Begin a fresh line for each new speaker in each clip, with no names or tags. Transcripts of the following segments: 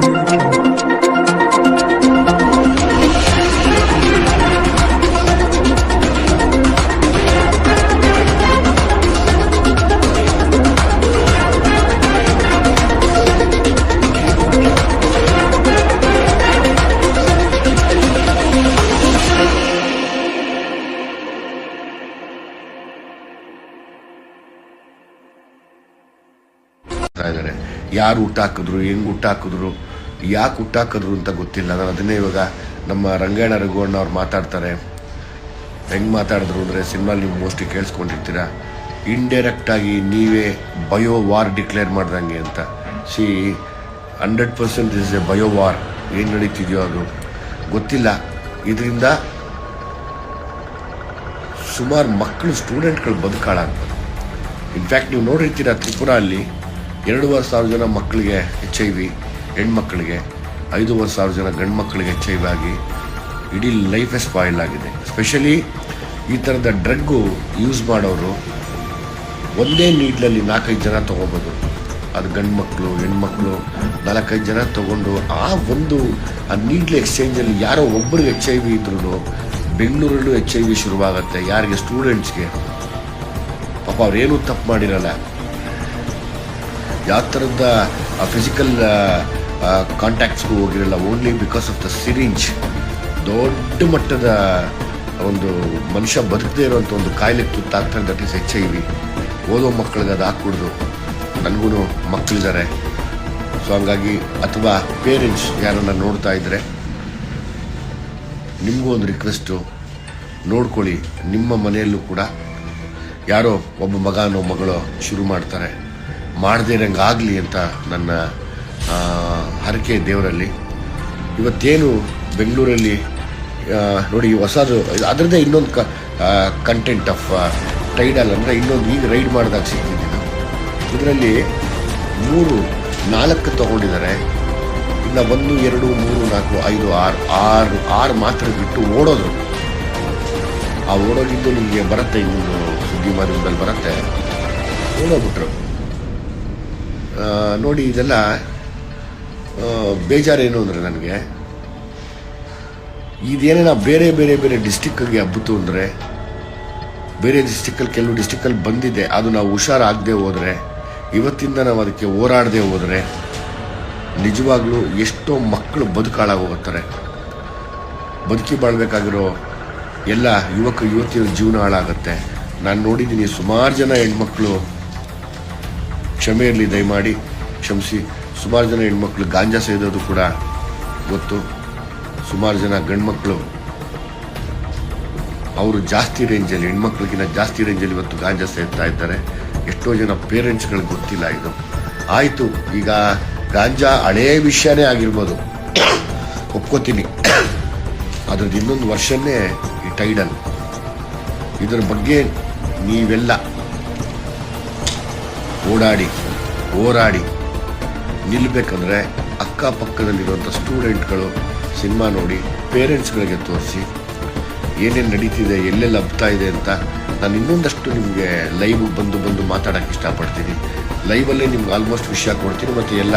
Thank. ಯಾರು ಊಟ ಹಾಕಿದ್ರು, ಹೆಂಗೆ ಊಟ ಹಾಕಿದ್ರು, ಯಾಕೆ ಊಟ ಹಾಕಿದ್ರು ಅಂತ ಗೊತ್ತಿಲ್ಲ. ನಾನು ಅದನ್ನೇ ಇವಾಗ ನಮ್ಮ ರಂಗಾಯಣ ರಘುವಣ್ಣ ಅವ್ರು ಮಾತಾಡ್ತಾರೆ. ಹೆಂಗೆ ಮಾತಾಡಿದ್ರು ಅಂದರೆ ಸಿನಿಮಾ ನೀವು ಮೋಸ್ಟ್ಲಿ ಕೇಳಿಸ್ಕೊಂಡಿರ್ತೀರ? ಇಂಡೈರೆಕ್ಟಾಗಿ ನೀವೇ ಬಯೋ ವಾರ್ ಡಿಕ್ಲೇರ್ ಮಾಡ್ದಂಗೆ ಅಂತ. See hundred percent is a bio war. ಏನು ನಡೀತಿದೆಯೋ ಅದು. ಗೊತ್ತಿಲ್ಲ. ಇದರಿಂದ ಸುಮಾರು ಮಕ್ಕಳು, ಸ್ಟೂಡೆಂಟ್ಗಳು ಬದುಕಾಳಾಗ್ಬೋದು. ಇನ್ಫ್ಯಾಕ್ಟ್ ನೀವು ನೋಡಿರ್ತೀರ ತ್ರಿಪುರ ಅಲ್ಲಿ ಎರಡೂವರೆ ಸಾವಿರ ಜನ ಮಕ್ಕಳಿಗೆ ಎಚ್ ಐ ವಿ ಹೆಣ್ಮಕ್ಳಿಗೆ, ಐದೂವರೆ ಸಾವಿರ ಜನ ಗಂಡು ಮಕ್ಕಳಿಗೆ ಎಚ್ ಐ ವಿ ಆಗಿ ಇಡೀ ಲೈಫೇ ಸ್ಪಾಯಿಲ್ ಆಗಿದೆ. ಸ್ಪೆಷಲಿ ಈ ಥರದ ಡ್ರಗ್ಗು ಯೂಸ್ ಮಾಡೋರು ಒಂದೇ ನೀಡ್ಲಲ್ಲಿ ನಾಲ್ಕೈದು ಜನ ತೊಗೋಬೋದು. ಅದು ಗಂಡು ಮಕ್ಕಳು ಹೆಣ್ಮಕ್ಳು ನಾಲ್ಕೈದು ಜನ ತೊಗೊಂಡು ಆ ಒಂದು, ಆ ನೀಡ್ಲ್ ಎಕ್ಸ್ಚೇಂಜಲ್ಲಿ ಯಾರೋ ಒಬ್ಬರಿಗೆ ಎಚ್ ಐ ವಿ ಇದ್ರೂ ಬೆಂಗಳೂರಲ್ಲೂ ಎಚ್ ಐ ವಿ ಶುರುವಾಗುತ್ತೆ. ಯಾರಿಗೆ ಸ್ಟೂಡೆಂಟ್ಸ್ಗೆ ಪಾಪ ಅವ್ರೇನೂ ತಪ್ಪು ಮಾಡಿರಲ್ಲ. ಯಾವ ಥರದ ಫಿಸಿಕಲ್ ಕಾಂಟ್ಯಾಕ್ಟ್ಸ್ಗೂ ಹೋಗಿರಲ್ಲ only because of the syringe ದೊಡ್ಡ ಮಟ್ಟದ, ಒಂದು ಮನುಷ್ಯ ಬದುಕದೇ ಇರುವಂಥ ಒಂದು ಕಾಯಿಲೆ ತುತ್ತಾಗ್ತಾರೆ that is H I V ಓದೋ ಮಕ್ಕಳಿಗೆ ಅದು ಹಾಕ್ಬಿಡ್ದು. ನನಗೂ ಮಕ್ಕಳಿದ್ದಾರೆ ಸೊ ಹಂಗಾಗಿ ಅಥವಾ ಪೇರೆಂಟ್ಸ್ ಯಾರನ್ನ ನೋಡ್ತಾ ಇದ್ದರೆ ನಿಮಗೂ ಒಂದು ರಿಕ್ವೆಸ್ಟು ನೋಡ್ಕೊಳ್ಳಿ. ನಿಮ್ಮ ಮನೆಯಲ್ಲೂ ಕೂಡ ಯಾರೋ ಒಬ್ಬ ಮಗನೋ ಮಗಳೋ ಶುರು ಮಾಡ್ತಾರೆ. ಮಾಡದೇ ಆಗಲಿ ಅಂತ ನನ್ನ ಹರಕೆ ದೇವರಲ್ಲಿ. ಇವತ್ತೇನು ಬೆಂಗಳೂರಲ್ಲಿ ನೋಡಿ ಹೊಸದು, ಅದರದ್ದೇ ಇನ್ನೊಂದು ಕ ಕಂಟೆಂಟ್ ಆಫ್ ಟೈಡಲ್ ಅಂದರೆ ಇನ್ನೊಂದು ಈಗ ರೈಡ್ ಮಾಡಿದಾಗ ಸಿಕ್ಕಿದ್ದು ಇದರಲ್ಲಿ ಮೂರು, ನಾಲ್ಕು ತಗೊಂಡಿದ್ದಾರೆ. ಇನ್ನು ಒಂದು, ಎರಡು, ಮೂರು, ನಾಲ್ಕು, ಐದು, ಆರು ಆರು ಆರು ಮಾತ್ರ ಬಿಟ್ಟು ಓಡೋದ್ರು. ಆ ಓಡೋಗಿದ್ದು ನಿಮಗೆ ಬರುತ್ತೆ ಇನ್ನೊಂದು ಸುದ್ದಿ ಮಾಧ್ಯಮದಲ್ಲಿ ಬರುತ್ತೆ. ಓಡೋಗ್ಬಿಟ್ರು. ನೋಡಿ ಇದೆಲ್ಲ ಬೇಜಾರೇನು ಅಂದರೆ ನನಗೆ ಇದೇನೇನ ಬೇರೆ ಬೇರೆ ಬೇರೆ ಡಿಸ್ಟಿಕ್ಕಿಗೆ ಹಬ್ಬಿತು ಅಂದರೆ, ಬೇರೆ ಡಿಸ್ಟಿಕ್ಕಲ್ಲಿ ಕೆಲವು ಡಿಸ್ಟಿಕ್ಕಲ್ಲಿ ಬಂದಿದೆ, ಅದು ನಾವು ಹುಷಾರಾಗದೆ ಹೋದರೆ, ಇವತ್ತಿಂದ ನಾವು ಅದಕ್ಕೆ ಹೋರಾಡದೆ ಹೋದರೆ, ನಿಜವಾಗ್ಲೂ ಎಷ್ಟೋ ಮಕ್ಕಳು ಬದುಕಾಳಾಗೋಗ್ತಾರೆ. ಬದುಕಿ ಬಾಳ್ಬೇಕಾಗಿರೋ ಎಲ್ಲ ಯುವಕ, ಯುವತಿಯರ ಜೀವನ ಹಾಳಾಗುತ್ತೆ. ನಾನು ನೋಡಿದ್ದೀನಿ ಸುಮಾರು ಜನ ಹೆಣ್ಮಕ್ಳು ಕ್ಷಮೆ ಇರಲಿ, ದಯಮಾಡಿ ಕ್ಷಮಿಸಿ. ಸುಮಾರು ಜನ ಹೆಣ್ಮಕ್ಳು ಗಾಂಜಾ ಸೇದೋದು ಕೂಡ ಗೊತ್ತು. ಸುಮಾರು ಜನ ಗಂಡ್ಮಕ್ಳು, ಅವರು ಜಾಸ್ತಿ ರೇಂಜಲ್ಲಿ ಹೆಣ್ಮಕ್ಳಿಗಿಂತ ಜಾಸ್ತಿ ರೇಂಜಲ್ಲಿ ಇವತ್ತು ಗಾಂಜಾ ಸೇರ್ತಾ ಇದ್ದಾರೆ. ಎಷ್ಟೋ ಜನ ಪೇರೆಂಟ್ಸ್ಗಳಿಗೆ ಗೊತ್ತಿಲ್ಲ ಇದು. ಆಯಿತು, ಈಗ ಗಾಂಜಾ ಹಳೇ ವಿಷಯನೇ ಆಗಿರ್ಬೋದು. ಒಪ್ಕೋತೀನಿ. ಅದ್ರದ್ದು ಇನ್ನೊಂದು ವರ್ಷನೇ ಈ ಟೈಡಲ್. ಇದರ ಬಗ್ಗೆ ನೀವೆಲ್ಲ ಓಡಾಡಿ, ಹೋರಾಡಿ ನಿಲ್ಲಬೇಕಂದ್ರೆ ಅಕ್ಕಪಕ್ಕದಲ್ಲಿರುವಂಥ ಸ್ಟೂಡೆಂಟ್ಗಳು ಸಿನಿಮಾ ನೋಡಿ ಪೇರೆಂಟ್ಸ್ಗಳಿಗೆ ತೋರಿಸಿ ಏನೇನು ನಡೀತಿದೆ, ಎಲ್ಲೆಲ್ಲಿ ಹಬ್ತಾ ಇದೆ ಅಂತ ನಾನು ಇನ್ನೊಂದಷ್ಟು ನಿಮಗೆ ಲೈವ್ ಬಂದು ಬಂದು ಮಾತಾಡೋಕ್ಕೆ ಇಷ್ಟಪಡ್ತೀನಿ. ಲೈವಲ್ಲೇ ನಿಮ್ಗೆ ಆಲ್ಮೋಸ್ಟ್ ವಿಷಯ ಕೊಡ್ತೀನಿ ಮತ್ತು ಎಲ್ಲ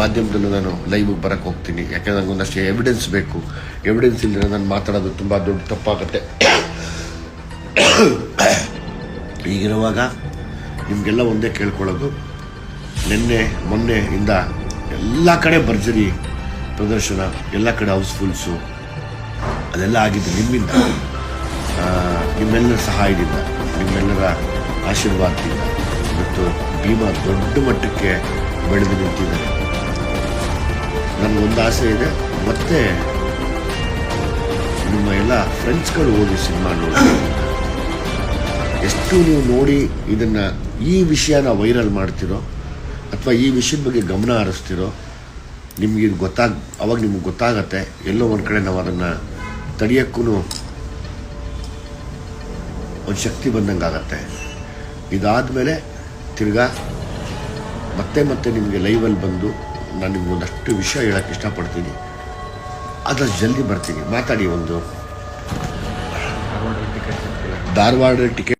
ಮಾಧ್ಯಮದಲ್ಲೂ ನಾನು ಲೈವಿಗೆ ಬರೋಕ್ಕೆ ಹೋಗ್ತೀನಿ. ಯಾಕೆಂದ್ರೆ ನನಗೆ ಒಂದಷ್ಟು ಎವಿಡೆನ್ಸ್ ಬೇಕು. ಎವಿಡೆನ್ಸ್ ಇಲ್ಲದೆ ನಾನು ಮಾತಾಡೋದು ತುಂಬ ದೊಡ್ಡ ತಪ್ಪಾಗುತ್ತೆ. ಹೀಗಿರುವಾಗ ನಿಮಗೆಲ್ಲ ಒಂದೇ ಕೇಳ್ಕೊಳ್ಳೋದು. ನಿನ್ನೆ ಮೊನ್ನೆಯಿಂದ ಎಲ್ಲ ಕಡೆ ಭರ್ಜರಿ ಪ್ರದರ್ಶನ, ಎಲ್ಲ ಕಡೆ ಹೌಸ್ಫುಲ್ಸು, ಅದೆಲ್ಲ ಆಗಿದ್ದು ನಿಮ್ಮಿಂದ. ನಿಮ್ಮೆಲ್ಲರ ಸಹಾಯದಿಂದ, ನಿಮ್ಮೆಲ್ಲರ ಆಶೀರ್ವಾದದಿಂದ ಮತ್ತು ಭೀಮಾ ದೊಡ್ಡ ಮಟ್ಟಕ್ಕೆ ಬೆಳೆದು ನಿಂತಿದ್ದಾರೆ. ನನಗೊಂದು ಆಸೆ ಇದೆ. ಮತ್ತೆ ನಿಮ್ಮ ಎಲ್ಲ ಫ್ರೆಂಡ್ಸ್ಗಳು ಓದಿ ಸಿನಿಮಾ ನೋಡಿ ಎಷ್ಟು ನೀವು ನೋಡಿ ಇದನ್ನು ಈ ವಿಷಯನ ವೈರಲ್ ಮಾಡ್ತಿರೋ ಅಥವಾ ಈ ವಿಷಯದ ಬಗ್ಗೆ ಗಮನ ಹರಿಸ್ತಿರೋ ನಿಮ್ಗೆ ಇದು ಗೊತ್ತಾಗ ಅವಾಗ ನಿಮ್ಗೆ ಗೊತ್ತಾಗತ್ತೆ ಎಲ್ಲೋ ಒಂದು ಕಡೆ ನಾವು ಅದನ್ನು ತಡೆಯೋಕ್ಕೂ ಒಂದು ಶಕ್ತಿ ಬಂದಂಗೆ ಆಗತ್ತೆ. ಇದಾದಮೇಲೆ ತಿರ್ಗಾ ಮತ್ತೆ ಮತ್ತೆ ನಿಮಗೆ ಲೈವಲ್ಲಿ ಬಂದು ನಾನು ನಿಮ್ಗೆ ಒಂದಷ್ಟು ವಿಷಯ ಹೇಳೋಕ್ಕೆ ಇಷ್ಟಪಡ್ತೀನಿ. ಆದಷ್ಟು ಜಲ್ದಿ ಬರ್ತೀನಿ. ಮಾತಾಡಿ ಒಂದು. ಧಾರವಾಡ ಟಿಕೆಟ್